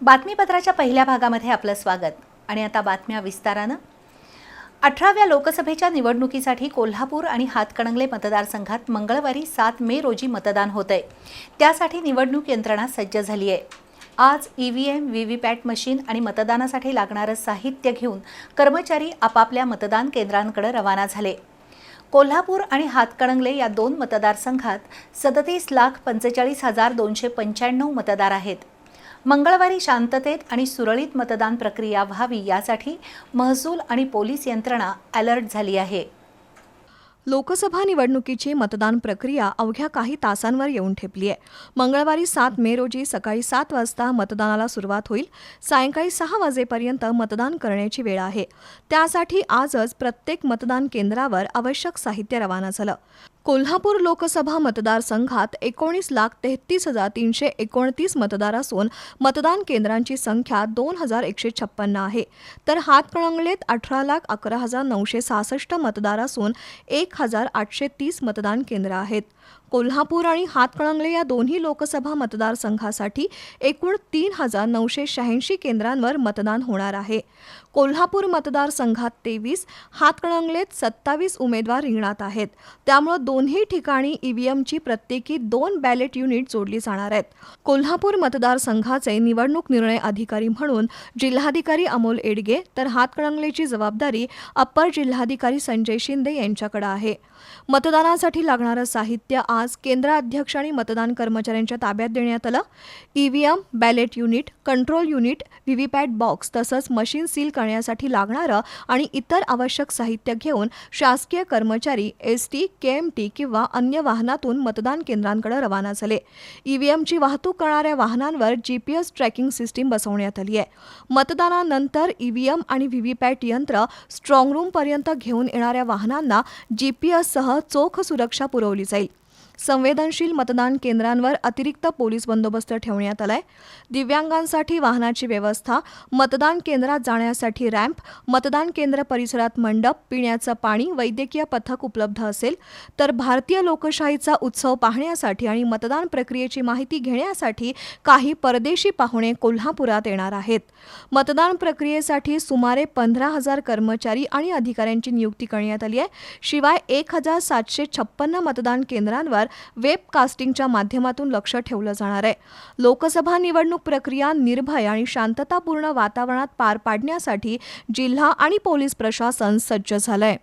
बातमीपत्राच्या पहिल्या भागामध्ये आपलं स्वागत. आणि आता बातम्या विस्तारानं. अठराव्या लोकसभेच्या निवडणुकीसाठी कोल्हापूर आणि हातकणंगले मतदारसंघात मंगळवारी सात मे रोजी मतदान होत आहे त्यासाठी निवडणूक यंत्रणा सज्ज झाली आहे आज E V M V V PAT machine आणि मतदानासाठी लागणारं साहित्य घेऊन कर्मचारी आपापल्या मतदान केंद्रांकडे रवाना झाले. कोल्हापूर आणि हातकणंगले या दोन मतदारसंघात सदतीस लाख पंचेचाळीस हजार दोनशे पंच्याण्णव मतदार आहेत. मंगळवारी शांततेत आणि सुरळीत मतदान प्रक्रिया व्हावी यासाठी महसूल आणि पोलीस यंत्रणा अलर्ट झाली आहे. लोकसभा निवडणुकीची मतदान प्रक्रिया अवघ्या काही तासांवर येऊन ठेपली आहे. मंगळवारी सात मे रोजी सकाळी सात वाजता मतदानाला सुरुवात होईल. सायंकाळी सहा वाजेपर्यंत मतदान करण्याची वेळ आहे. त्यासाठी आजच प्रत्येक मतदान केंद्रावर आवश्यक साहित्य रवाना झालं. कोल्हापूर लोकसभा मतदारसंघात एकोणीस लाख तेहतीस हजार तीनशे एकोणतीस मतदार असून मतदान केंद्रांची संख्या दोन हजार एकशे छप्पन्न आहे. तर हातकणंगलेत अठरा लाख अकरा हजार नऊशे सहासष्ट मतदार असून एक हजार आठशे तीस मतदान केंद्र आहेत. कोल्हापूर आणि हातकणंगले या दोन्ही लोकसभा मतदारसंघासाठी एकूण तीन हजार नऊशे शहाऐंशी केंद्रांवर मतदान होणार आहे. कोल्हापूर मतदारसंघात तेवीस हातकणंगलेत सत्तावीस उमेदवार रिंगणात आहेत. त्यामुळं दोन्ही ठिकाणी ईव्हीएमची प्रत्येकी दोन बॅलेट युनिट जोडली जाणार आहेत. कोल्हापूर मतदारसंघाचे निवडणूक निर्णय अधिकारी म्हणून जिल्हाधिकारी अमोल एडगे तर हातकणंगलेची जबाबदारी अप्पर जिल्हाधिकारी संजय शिंदे यांच्याकडे आहे. मतदानासाठी लागणारं साहित्य आज केंद्र अध्यक्ष आणि मतदान कर्मचाऱ्यांच्या ताब्यात देण्यात आलं. EVM ballot unit control unit VVPAT box तसंच मशीन सील करण्यासाठी लागणारं आणि इतर आवश्यक साहित्य घेऊन शासकीय कर्मचारी एस टी के गाडी किंवा अन्य वाहनातून मतदान केंद्रांकडे रवाना झाले. ईव्हीएमची वाहतूक करणाऱ्या वाहनांवर जीपीएस ट्रॅकिंग सिस्टीम बसवण्यात आली आहे. मतदानानंतर ईव्हीएम आणि व्हीव्हीपॅट यंत्र स्ट्रॉंग रूमपर्यंत घेऊन येणाऱ्या वाहनांना जीपीएससह चोख सुरक्षा पुरवली जाईल. संवेदनशील मतदान केंद्रांवर अतिरिक्त पोलीस बंदोबस्त ठेवण्यात आलाय. दिव्यांगांसाठी वाहनाची व्यवस्था मतदान केंद्रात जाण्यासाठी रॅम्प मतदान केंद्र परिसरात मंडप पिण्याचं पाणी वैद्यकीय पथक उपलब्ध असेल तर भारतीय लोकशाहीचा उत्सव पाहण्यासाठी आणि मतदान प्रक्रियेची माहिती घेण्यासाठी काही परदेशी पाहुणे कोल्हापुरात येणार आहेत. मतदान प्रक्रियेसाठी सुमारे पंधरा हजार कर्मचारी आणि अधिकाऱ्यांची नियुक्ती करण्यात आली आहे. शिवाय एक हजार सातशे छप्पन्न मतदान केंद्रांवर वेब वेबकास्टिंगच्या माध्यमातून लक्ष ठेवलं जाणार आहे. लोकसभा निवडणूक प्रक्रिया निर्भय आणि शांततापूर्ण वातावरणात पार पाडण्यासाठी जिल्हा आणि पोलीस प्रशासन सज्ज झालंय.